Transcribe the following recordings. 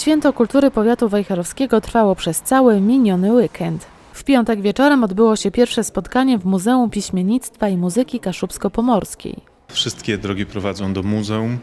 Święto Kultury Powiatu Wejherowskiego trwało przez cały miniony weekend. W piątek wieczorem odbyło się pierwsze spotkanie w Muzeum Piśmiennictwa i Muzyki Kaszubsko-Pomorskiej. Wszystkie drogi prowadzą do muzeum.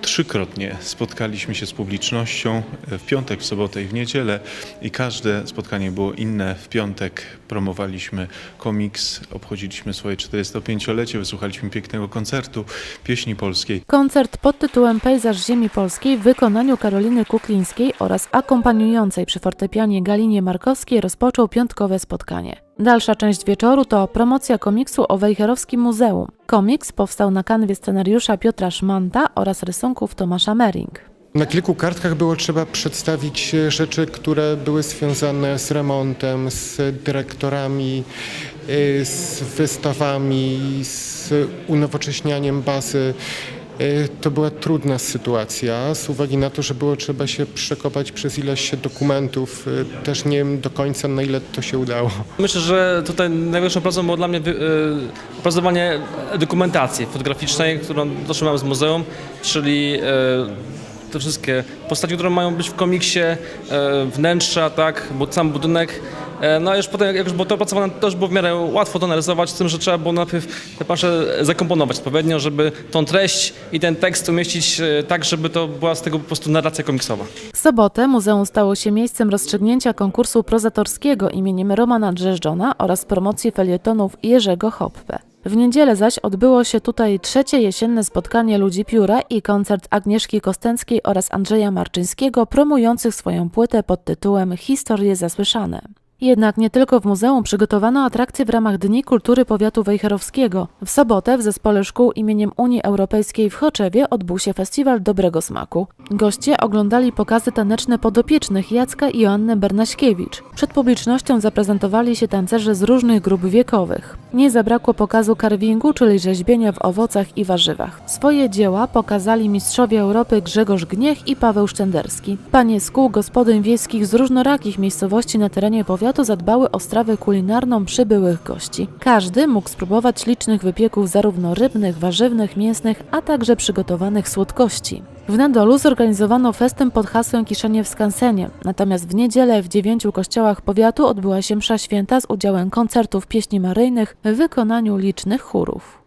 Trzykrotnie spotkaliśmy się z publicznością w piątek, w sobotę i w niedzielę i każde spotkanie było inne. W piątek promowaliśmy komiks, obchodziliśmy swoje 45-lecie, wysłuchaliśmy pięknego koncertu pieśni polskiej. Koncert pod tytułem Pejzaż Ziemi Polskiej w wykonaniu Karoliny Kuklińskiej oraz akompaniującej przy fortepianie Galinie Markowskiej rozpoczął piątkowe spotkanie. Dalsza część wieczoru to promocja komiksu o Wejherowskim Muzeum. Komiks powstał na kanwie scenariusza Piotra Szmanta oraz rysunków Tomasza Mering. Na kilku kartkach było trzeba przedstawić e, rzeczy, które były związane z remontem, z dyrektorami, e, z wystawami, z unowocześnianiem bazy. E, To była trudna sytuacja z uwagi na to, że było trzeba się przekopać przez ileś dokumentów. E, Też nie wiem do końca na ile to się udało. Myślę, że tutaj największą pracą było dla mnie y, opracowanie dokumentacji fotograficznej, którą otrzymałem z muzeum, czyli y, te wszystkie postaci, które mają być w komiksie, y, wnętrza, tak, bo sam budynek. E, No a już potem, jak już było to opracowane, to już było w miarę łatwo to narysować, z tym, że trzeba było najpierw te plansze zakomponować odpowiednio, żeby tą treść i ten tekst umieścić e, tak, żeby to była z tego po prostu narracja komiksowa. W sobotę muzeum stało się miejscem rozstrzygnięcia konkursu prozatorskiego imieniem Romana Drzeżdżona oraz promocji felietonów Jerzego Hoppe. W niedzielę zaś odbyło się tutaj trzecie jesienne spotkanie Ludzi Pióra i koncert Agnieszki Kostęckiej oraz Andrzeja Marczyńskiego promujących swoją płytę pod tytułem Historie zasłyszane. Jednak nie tylko w muzeum przygotowano atrakcje w ramach Dni Kultury Powiatu Wejherowskiego. W sobotę w zespole szkół imieniem Unii Europejskiej w Choczewie odbył się festiwal dobrego smaku. Goście oglądali pokazy taneczne podopiecznych Jacka i Joanny Bernaśkiewicz. Przed publicznością zaprezentowali się tancerze z różnych grup wiekowych. Nie zabrakło pokazu carvingu, czyli rzeźbienia w owocach i warzywach. Swoje dzieła pokazali mistrzowie Europy Grzegorz Gniech i Paweł Szczęderski. Panie z kół gospodyń wiejskich z różnorakich miejscowości na terenie powiatu zadbały o strawę kulinarną przybyłych gości. Każdy mógł spróbować licznych wypieków zarówno rybnych, warzywnych, mięsnych, a także przygotowanych słodkości. W Nadolu zorganizowano festyn pod hasłem Kiszenie w Skansenie, natomiast w niedzielę w dziewięciu kościołach powiatu odbyła się msza święta z udziałem koncertów pieśni maryjnych w wykonaniu licznych chórów.